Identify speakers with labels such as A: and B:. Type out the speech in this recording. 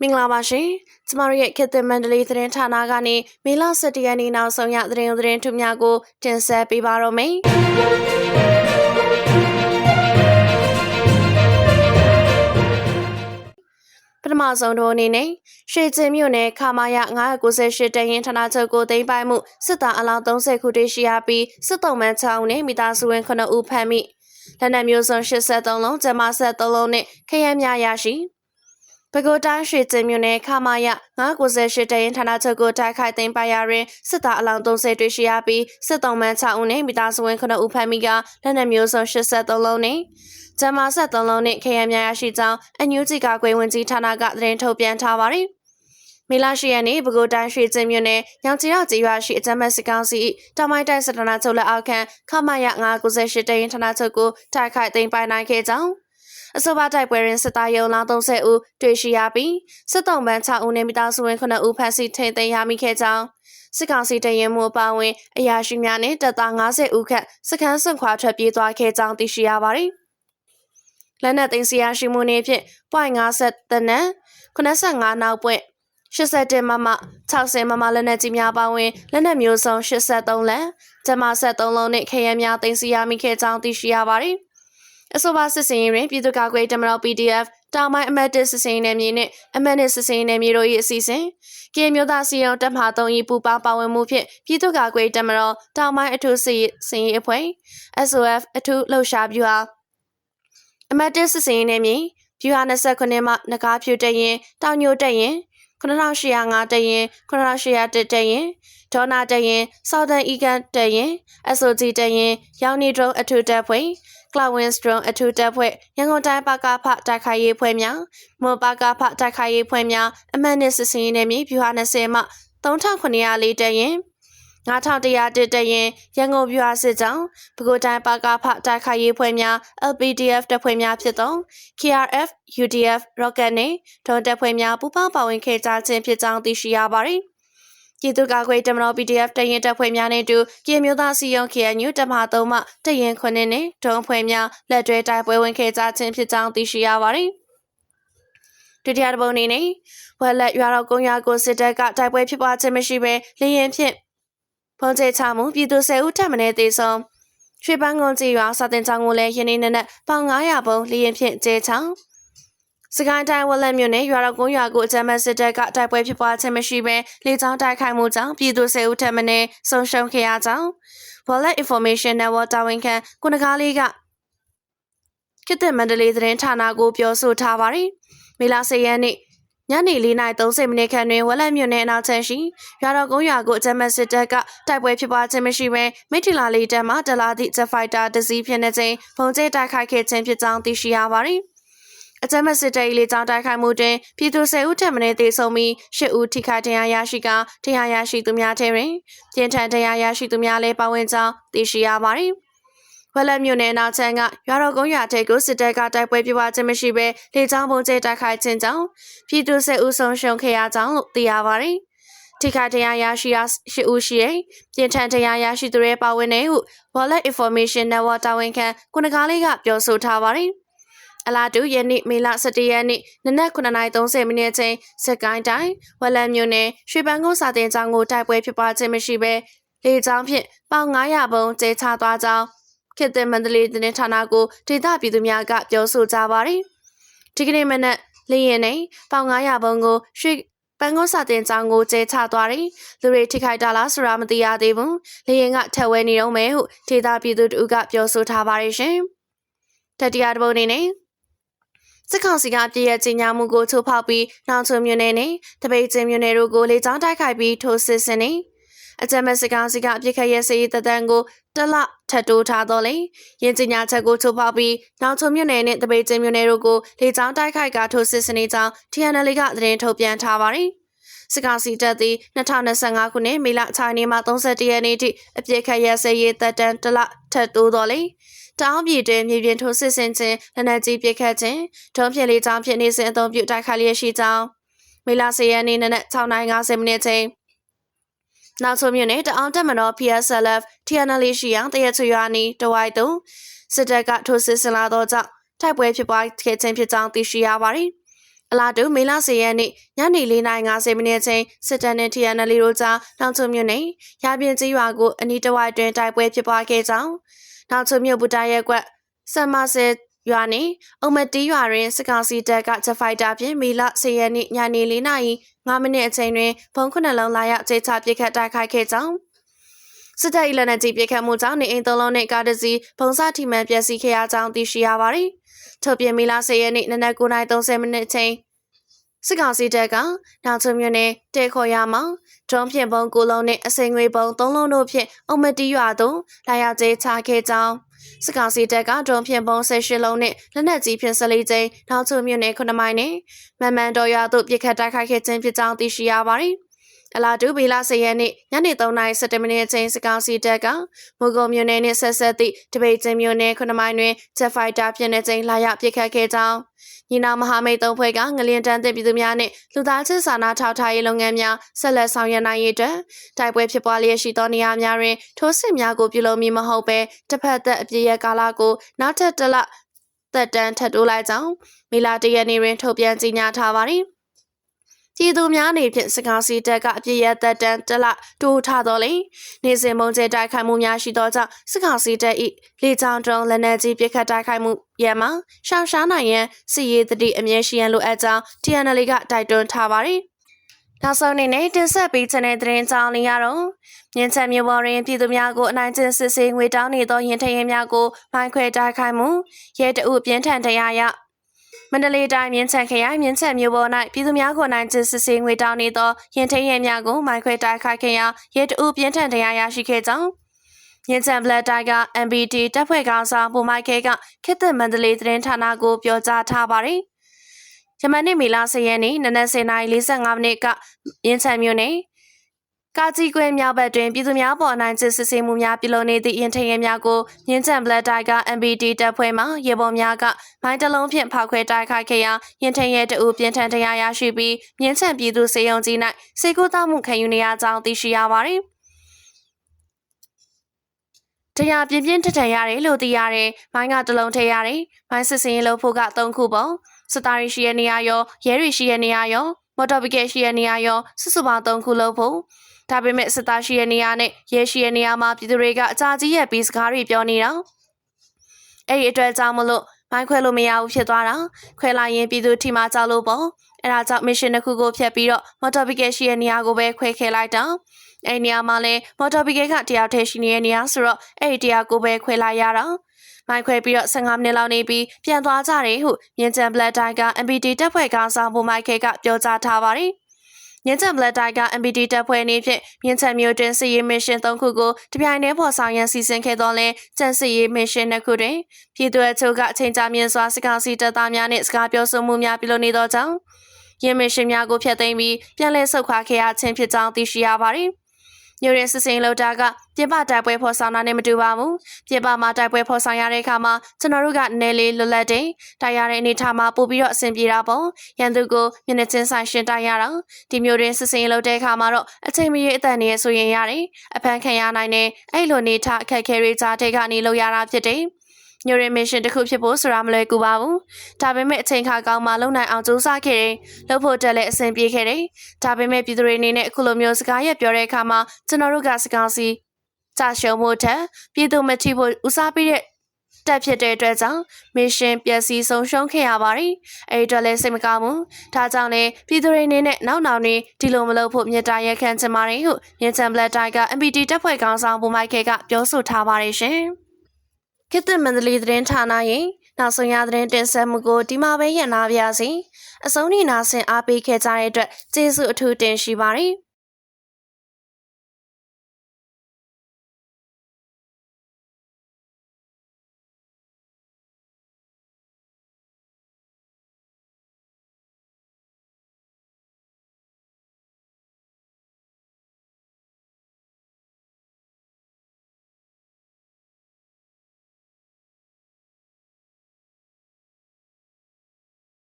A: မင်္ဂလာပါရှင်ကျမတို့ရဲ့ခေတ်သစ်မန္တလေးသတင်းဌာနကနေမေလ17ရက်နေ့နောက်ဆုံးရသတင်းသတင်းထူးများကိုတင်ဆက်ပေးပါတော့မယ်ပထမဆုံးတော့အနေနဲ့ရွှေကျင်မြို့နယ်ခမာယ998တရင်ဌာနချုပ်ကိုသိမ်းပိုက်မှုစစ်သားအလောင်း30ခုတည်ရှိရပြီးစစ်တုံးမှန်း6ဦးနဲ့မိသားစုဝင်9ဦးဖမ်းမိလက်နက်မျိုးစုံ83လုံးကျမဆက်3လုံးနဲ့ခရမ်းများရရှိ ပဲခူးတိုင်းရွှေကျင်မြို့နယ်ခမာယ998တရင်ဌာနချုပ်ကိုတိုက်ခိုက်သိမ်းပိုက်ရာတွင်စစ်သားအလောင်း30တွေ့ရှိရပြီးစစ်တုံးမှန်း6ဦးနဲ့မိသားစုဝင်9ဦးဖမ်းမိကလက်နက်မျိုးစုံ83လုံးနဲ့ဂျမဆက်3လုံးနဲ့ခရမ်းများရရှိကြောင်းအန်ယူဂျီကကွေဝင်ကြီးဌာနကသတင်းထုတ်ပြန်ထားပါသည်မေလာရှိရနေပဲခူးတိုင်းရွှေကျင်းမြို့နယ်ညောင်ချီရောက်ကြီးရွာရှိအကြမ်းမဲ့စစ်ကောင်စီတောင်ပိုင်းတိုင်းစတနာချုပ်လက်အောက်ခံခမရ998တရင်ဌာနချုပ်ကိုတိုက်ခိုက်သိမ်းပိုင်နိုင်ခဲ့ကြောင်း အဆိုပါတိုက်ပွဲတွင်စစ်သားရုံလောင်း30ဦးတွေ့ရှိရပြီးစစ်တုံးပန်း6ဦးနဲ့မိသားစုဝင်9ဦးဖမ်းဆီးထိန်းသိမ်းရမိခဲ့ကြောင်းစစ်ကောင်စီတရင်မှုအပါအဝင်အရာရှိများနဲ့တပ်သား90ဦးခန့်စခန်းစွန့်ခွာထွက်ပြေးသွားခဲ့ကြောင်းသိရှိရပါတယ်။လက်နက်သိမ်းဆရာရှိမှုနေဖြင့် .50 တနက်85နောက်ပွင့်81မမ60မမလက်နက်ကြီးများပါဝင်လက်နက်မျိုးစုံ83လက်ဂျမ73လုံးနဲ့ခရမ်းများတင်စီရမိခဲ့ကြောင်းသိရှိရပါတယ်။ အဆိုပါစစ်စင်ရင်တွင်ပြည်သူ့ကာကွယ်တမတော် PDF တောင်ပိုင်းအမတ်တစ်စစ်စင်နယ်မြေနှင့်အမတ်နှစ်စစ်စင်နယ်မြေတို့၏အစီအစဉ်ကင်းမျိုးသားစီရင်တပ်မဟာ3၏ပူပေါင်းပါဝင်မှုဖြင့်ပြည်သူ့ကာကွယ်တမတော်တောင်ပိုင်းအထူးစစ်စင်ရေးအဖွဲ့ SOF အထူးလှုပ်ရှားဗျူဟာအမတ်တစ်စစ်စင်နယ်မြေဗျူဟာ29မှနဂါဖြူတရင်တောင်ညိုတရင်9805တရင်9801တရင်ဒေါနာတရင်ဆောက်ဒန်အီကန်တရင် SOG တရင်ရောင်နီဒရုန်းအထူးတပ်ဖွဲ့ ကလဝင်းစထရွန်အထူးတပ်ဖွဲ့ရန်ကုန်တိုင်းပါကဖတိုက်ခိုက်ရေးဖွဲ့များမွန်ပါကဖတိုက်ခိုက်ရေးဖွဲ့များအမှတ်နှစ်စစ်စင်းနယ်မြေဗျူဟာ20မှ3904တရင်9101တရင်ရန်ကုန်ပြည်ဟာစစ်ကြောင်းပဲခူးတိုင်းပါကဖတိုက်ခိုက်ရေးဖွဲ့များ LPDF တပ်ဖွဲ့များဖြစ်သော KRF UDF Rocket နှင့်ဒုံတပ်ဖွဲ့များပူးပေါင်းပါဝင်ခဲ့ကြခြင်းဖြစ်ကြောင်းသိရှိရပါသည် ပြည်သူ့ကာကွယ်တမတော် PDF တရင်တပ်ဖွဲ့များနဲ့အတူကင်မျိုးသားစီယုံ KNU တပ်မဟာ3မှတရင်ခွနဲ့နဲ့ဒုံဖွဲ့များလက်တွဲတိုက်ပွဲဝင်ခဲ့ကြခြင်းဖြစ်ကြောင်းသိရှိရပါသည်ဒုတိယတစ်ပုံအနေနဲ့ဝက်လက်ရွာတော်ကုန်းရွာကိုစစ်တပ်ကတိုက်ပွဲဖြစ်ပွားခြင်းမရှိဘဲလျင်ဖြင့်ဖုန်ကျဲချမှုပြည်သူ10ဦးထပ်မံတေဆုံးရွှေပန်းကုန်းကြီးရွာစာတင်ချောင်းကိုလည်းယနေ့နေ့နဲ့ပေါင်900ပုံလျင်ဖြင့်ကျဲချောင်း စကိုင်းတိုင်းဝက်လက်မြို့နယ်ရွာတော်ကုန်းရွာကိုအကြမ်းဖက်စစ်တပ်ကတိုက်ပွဲဖြစ်ပွားခြင်းမရှိဘဲလေကြောင်းတိုက်ခိုက်မှုကြောင့်ပြည်သူ10ဦးထပ်မံဆုံးရှုံးခဲ့ရကြောင်း Wallet Information Network တာဝန်ခံကုနကားလေးကခေတ်သစ်မန္တလေးသတင်းဌာနကိုပြောဆိုထားပါတယ်။မေလ10ရက်နေ့ညနေ4:30မိနစ်ခန့်တွင်ဝက်လက်မြို့နယ်အနောက်ချမ်းရှိရွာတော်ကုန်းရွာကိုအကြမ်းဖက်စစ်တပ်ကတိုက်ပွဲဖြစ်ပွားခြင်းမရှိဘဲမိထီလာလေးတပ်မှတလာသည့်ဂျက်ဖိုက်တာတစ်စီးဖြင့်တစ်ကြိမ်ပုံကျဲတိုက်ခိုက်ခဲ့ခြင်းဖြစ်ကြောင်းသိရှိရပါသည်။ အကြမ်းဖက်စစ်တပ်၏လေကြောင်းတိုက်ခိုက်မှုတွင်ပြည်သူ10ဦးထက်မနည်းသေဆုံးပြီး10ဦးထိခိုက်ဒဏ်ရာရရှိကတရားရရှိသူများထဲတွင်ပြင်းထန်တရားရရှိသူများလည်းပါဝင်ကြောင်းသိရှိရပါသည်။ဝက်လက်မြို့နယ်နောက်ချမ်းကရွာတော်ကုန်းရွာထိပ်ကိုစစ်တပ်ကတိုက်ပွဲပြပွားခြင်းမရှိဘဲလေကြောင်းပုံကျဲတိုက်ခိုက်ခြင်းကြောင့်ပြည်သူစစ်ဦးဆုံးရှုံးခဲ့ရကြောင်းလို့သိရပါတယ်။ထိခိုက်တရားရရှိရာရှိဦးရှိရဲ့ပြင်ထန်တရားရရှိသူတွေပါဝင်နေဟု Wallet Information Network တာဝန်ခံကုနကားလေးကပြောဆိုထားပါတယ်။ အလားတူယနေ့မေလ17ရက်နေ့နနက်9:30မိနစ်ချိန်စက်ကိုင်းတိုင်းဝက်လက်မြို့နယ်ရွှေပန်းကုန်းစာတင်ကျောင်းကိုတိုက်ပွဲဖြစ်ပွားခြင်းမရှိဘဲလေကြောင်းဖြင့်ပေါင်900ပုံကျဲချသွားကြောင်းခေတ်သစ်မန္တလေးသတင်းဌာနကိုဒေသပြည်သူများကပြောဆိုကြပါတယ်။ဒီကနေ့မနက်လျင်နေပေါင်900ဘုံကိုရွှေပန်းကုန်းစာတင်ကျောင်းကိုကျဲချသွားတယ်။လူတွေထိခိုက်တာလားဆိုတာမသိရသေးဘူး။လျင်ကထက်ဝဲနေတော့မယ်ဟုဒေသပြည်သူတို့ကပြောဆိုထားပါတယ်ရှင်။တတိယတစ်ပုဒ်အနေနဲ့ စစ်ကောင်စီကပြည်ရဲ့ကြီးညာမှုကိုချိုးဖောက်ပြီးနောင်ချုံမြို့နယ်နဲ့တပိတ်ကျင်းမြို့နယ်တို့ကိုလေကြောင်းတိုက်ခိုက်ပြီးထိုးစစ်ဆင်နေအကြမ်းမဲ့စစ်ကောင်စီကအပြစ်ခတ်ရဲစရေးတဒံကိုတလထပ်တိုးထားတော့လေရင်ကျညာချက်ကိုချိုးဖောက်ပြီးနောက်ချုံမြို့နယ်နဲ့တပိတ်ကျင်းမြို့နယ်တို့ကိုလေကြောင်းတိုက်ခိုက်ကထိုးစစ်ဆင်နေကြောင်း TNL ကသတင်းထုတ်ပြန်ထားပါတယ်စစ်ကောင်စီတပ်သည်2025ခုနှစ်မေလ6ရက်နေ့မှ31ရက်နေ့ထိအပြစ်ခတ်ရဲစရေးတပ်တန်းတလထပ်တိုးတော့လေ တောင်ပြည်တွင်မြေပြင်ထိုးစစ်ဆင်ခြင်းလက်နက်ကြီးပစ်ခတ်ခြင်းဒုံးဖြင့်လေးချောင်းဖြင့်နေစဉ်အသုံးပြုတိုက်ခိုက်လျက်ရှိကြောင်းမေလ10ရက်နေ့နနက်6:50မိနစ်ချိန်နောက်ဆုံးမြို့နယ်တအောင်တက်မတော် PSLF TNL ရှိရာတရချွရွာနီတဝိုက်သို့စစ်တပ်ကထိုးစစ်ဆင်လာသောကြောင့်တိုက်ပွဲဖြစ်ပွားခဲ့ခြင်းဖြစ်ကြောင်းသိရှိရပါတယ်အလားတူမေလ10ရက်နေ့ညနေ4:50မိနစ်ချိန်စစ်တပ်နဲ့ TNL တို့ကြားနောက်ချုံမြို့နယ်ရပြင်းကြီးရွာကိုအနီးတစ်ဝိုက်တွင်တိုက်ပွဲဖြစ်ပွားခဲ့ကြောင်း နောက်ချုံမြို့ဘူတာရဲကွက်ဆမ်မာဆယ်ရွာနေအုံမတီးရွာတွင်စစ်ကောင်စီတပ်ကဂျဖိုက်တာဖြင့်မေလ10ရက်နေ့ညနေ4:05မိနစ်အချိန်တွင်ဘုံခုနှလုံးလာရောက်ခြေချပစ်ခတ်တိုက်ခိုက်ခဲ့ကြောင်းစစ်တပ်၏လက်နက်ကြီးပစ်ခတ်မှုကြောင့်နေအိမ်သုံးလုံးနဲ့ကားတစ်စီးဘုံစားထိမှန်ပျက်စီးခဲ့ရကြောင်းသိရှိရပါသည်။ထုတ်ပြန်မီလာ10ရက်နေ့နနက်9:30မိနစ်အချိန် စစ်ကောင်စီတပ်ကနောက်ချုံမြို့နယ်တဲခေါ်ရမှာဒရုန်းဖြင့်ပုံကိုလုံးနဲ့အစိမ်ငွေပုံသုံးလုံးတို့ဖြင့်အုံမတီးရွာသို့လာရောက်ကျဲချခဲ့ကြောင်းစစ်ကောင်စီတပ်ကဒရုန်းဖြင့်ပုံ18လုံးနဲ့လက်နက်ကြီးဖြင့်14ကြိမ်နောက်ချုံမြို့နယ်9မိုင်နဲ့မန်မန်တော်ရွာသို့ပစ်ခတ်တိုက်ခိုက်ခဲ့ခြင်းဖြစ်ကြောင်းသိရှိရပါသည် အလာတူဘီလာ10ရက်နေ့ညနေ3:17မိနစ်အချိန်စကောင်စီတပ်ကမုဂုံမြို့နယ်နဲ့ဆက်ဆက်သည့်တပိတ်ကျင်းမြို့နယ်9မိုင်တွင်ဂျက်ဖိုက်တာဖြစ်နေချိန်လာရောက်ပစ်ခတ်ခဲ့ကြောင်းညီနောင်မဟာမိတ်သုံးဖွဲ့ကငလျင်တန်းတဲ့ပြည်သူများနဲ့လူသားချင်းစာနာထောက်ထားရေးလုပ်ငန်းများဆက်လက်ဆောင်ရွက်နိုင်ရေးအတွက်တိုက်ပွဲဖြစ်ပွားလျက်ရှိသောနေရာများတွင်ထိုးစစ်များကိုပြုလုပ်မည်မဟုတ်ဘဲတစ်ဖက်သက်အပြည့်ရဲ့ကာလကိုနောက်ထပ်တစ်လသက်တမ်းထပ်တိုးလိုက်ကြောင်းမီလာတရက်နေ့တွင်ထုတ်ပြန်ကြေညာထားပါသည် ပြည်သူများအနေဖြင့်စကားစီတက်ကအပြည့်ရသက်တမ်းတလတိုးထတော်လေနေစဉ်မုံကျဲတိုက်ခိုက်မှုများရှိသောကြောင့်စကားစီတက်၏လေကြောင်းတုံးလက်နက်ကြီးပစ်ခတ်တိုက်ခိုက်မှုရန်မှာရှောင်ရှားနိုင်ရန်စီရေးတတိအမြဲရှိရန်လိုအပ်ကြောင်း TNL ကတိုက်တွန်းထားပါသည်နောက်ဆုံးအနေနဲ့တင်ဆက်ပေးချင်တဲ့သတင်းကြောင်းလေးရတော့မြင်းချက်မျိုးပေါ်တွင်ပြည်သူများကိုအနိုင်ကျင့်စစ်ဆေးငွေတောင်းနေသောရင်ထရင်များကိုမိုင်းခွဲတိုက်ခိုက်မှုရဲတအုပ်ပြင်းထန်တရားရ မန္တလေးတိုင်းမြင်းချံခရိုင်မြင်းချံမြို့ပေါ်၌ပြည်သူများကိုနိုင်ကျစစ်ဆေးငွေတောင်းနေသောရင်ထိန်ရဲများကိုမိုင်းခွဲတိုက်ခိုက်ခဲ့ရာရဲတအုပ်ပြင်းထန်တရားရရှိခဲ့ကြောင်းမြင်းချံဘလက်တိုက်က MBT တပ်ဖွဲ့ကောင်ဆောင်ပုံမိုက်ခဲကခေတ်သစ်မန္တလေးသတင်းဌာနကိုပြောကြားထားပါတယ်။ယမန်နေ့မေလ10ရက်နေ့နနက်10:45မိနစ်ကမြင်းချံမြို့နယ် ကာကြီးကွဲမြောက်ဘက်တွင်ပြည်သူများပေါ်နိုင်စစ်စစ်ဆေးမှုများပြုလုပ်နေသည့်ရင်ထင်ရဲများကိုမြင်းချံဘလက်တိုက်က MBD တပ်ဖွဲ့မှရေပေါ်များကမိုင်းတလုံးဖြင့်ဖောက်ခွဲတိုက်ခိုက်ခဲ့ရာရင်ထင်ရဲတအူပြင်းထန်တရားရရှိပြီးမြင်းချံပြည်သူစေယုံကြီး၌စေကူတောမှုခံယူနေရကြောင်းသိရှိရပါသည်တရားပြင်းပြင်းထထန်ရတယ်လို့သိရတယ်။မိုင်းကတလုံးထည့်ရတယ်။မိုင်းစစ်စင်ရေးလို့ဖို့က၃ခုပုံ။စတာရီရှိရဲ့နေရာရောရဲရီရှိရဲ့နေရာရောမော်တော်ဘီကက်ရှိရဲ့နေရာရောစုစုပေါင်း၃ခုလို့ဖို့ ဒါပေမဲ့စစ်သားရှိတဲ့နေရာနဲ့ရဲရှိတဲ့နေရာမှာပြည်သူတွေကအကြာကြီးရဲ့ပြီးစကားတွေပြောနေတာအဲ့ဒီအတွက်ကြောင့်မလို့မိုင်းခွဲလို့မရဘူးဖြစ်သွားတာခွဲလိုက်ရင်ပြည်သူထိမှကြောက်လို့ပေါ့အဲ့ဒါကြောင့် mission တစ်ခုကိုဖျက်ပြီးတော့ motor vehicle ရှိတဲ့နေရာကိုပဲခွဲခဲလိုက်တာအဲ့နေရာမှာလဲ motor vehicle ကတယောက်တည်းရှိနေတဲ့နေရာဆိုတော့အဲ့ဒီတရားကိုပဲခွဲလိုက်ရတာမိုက်ခွဲပြီးတော့15မိနစ်လောက်နေပြီးပြန်သွားကြတယ်ဟုမြင်းချန် black tie က MPD တပ်ဖွဲ့ကဆောင်ဖို့မိုက်ခဲကပြောကြားထားပါတယ် မြင်းချံဘလက်တိုင်က MPD တပ်ဖွဲ့အနေဖြင့်မြင်းချံမြို့တွင်စစ်ရေးမစ်ရှင်၃ခုကိုတပြိုင်တည်းပေါ်ဆောင်ရန်စီစဉ်ခဲ့သောလဲကျန်စစ်ရေးမစ်ရှင်နှစ်ခုတွင်ပြည်သူ့အချုပ်ကအချိန်ကြာမြင့်စွာစစ်ကောင်စီတပ်သားများနှင့်စကားပြောဆိုမှုများပြုလုပ်နေသောကြောင့်ရင်းမစ်ရှင်များကိုဖျက်သိမ်းပြီးပြန်လည်ဆုတ်ခွာခဲ့ရခြင်းဖြစ်ကြောင်းသိရှိရပါသည်။ မြို့ရင်စစ်စင်လောက်တာကပြပတိုက်ပွဲဖော်ဆောင်တာနဲ့မတူပါဘူးပြပမှာတိုက်ပွဲဖော်ဆောင်ရတဲ့အခါမှာကျွန်တော်တို့ကနယ်လေးလွတ်လပ်တဲ့တိုက်ရတဲ့အနေထားမှာပို့ပြီးတော့အဆင်ပြေတာပေါ့ရန်သူကိုမျက်နှာချင်းဆိုင်ရှင်တိုက်ရတာဒီမျိုးတွင်စစ်စင်လောက်တဲ့အခါမှာတော့အချိန်မရွေးအတန်နေရဆိုရင်ရတယ်အဖမ်းခံရနိုင်တဲ့အဲ့လိုနေထားအခက်ခဲတွေကြားတဲ့ကနေလောက်ရတာဖြစ်တယ် ညရမရှင်တစ်ခုဖြစ်ဖို့ဆိုတာမလွယ်ကူပါဘူး။ဒါပေမဲ့အချိန်ခါကောင်းမှလုံနိုင်အောင်ကြိုးစားခဲ့တယ်။လုပ်ဖို့တက်လည်းအဆင်ပြေခဲ့တယ်။ဒါပေမဲ့ပြည်သူတွေအနေနဲ့အခုလိုမျိုးစကားရပြောတဲ့အခါမှာကျွန်တော်တို့ကစကားစီကြာရှုံးဖို့ထက်ပြည်သူမထိဖို့ဦးစားပေးတဲ့တက်ဖြစ်တဲ့အတွက်ကြောင့်မစ်ရှင်ပျက်စီးဆုံးရှုံးခဲ့ရပါတယ်။အဲဒီအတွက်လည်းစိတ်မကောင်းဘူး။ဒါကြောင့်လည်းပြည်သူတွေအနေနဲ့နောက်နောက်နေဒီလိုမလုပ်ဖို့မြေတားရက်ခံချင်ပါတယ်ဟုမြင်းချန်ဘလက်တိုင်က MPT တပ်ဖွဲ့ကောင်ဆောင်ဘူမိုက်ခဲကပြောဆိုထားပါတယ်ရှင်။ ခေတ်သစ်မန္တလေးသတင်းဌာနရဲ့နောက်ဆုံးရသတင်းတင်ဆက်မှုကိုဒီမှာပဲရနာပါရစေအဆုံးထိနာဆင်အားပေးခဲ့ကြတဲ့အတွက်ကျေးဇူးအထူးတင်ရှိပါတယ်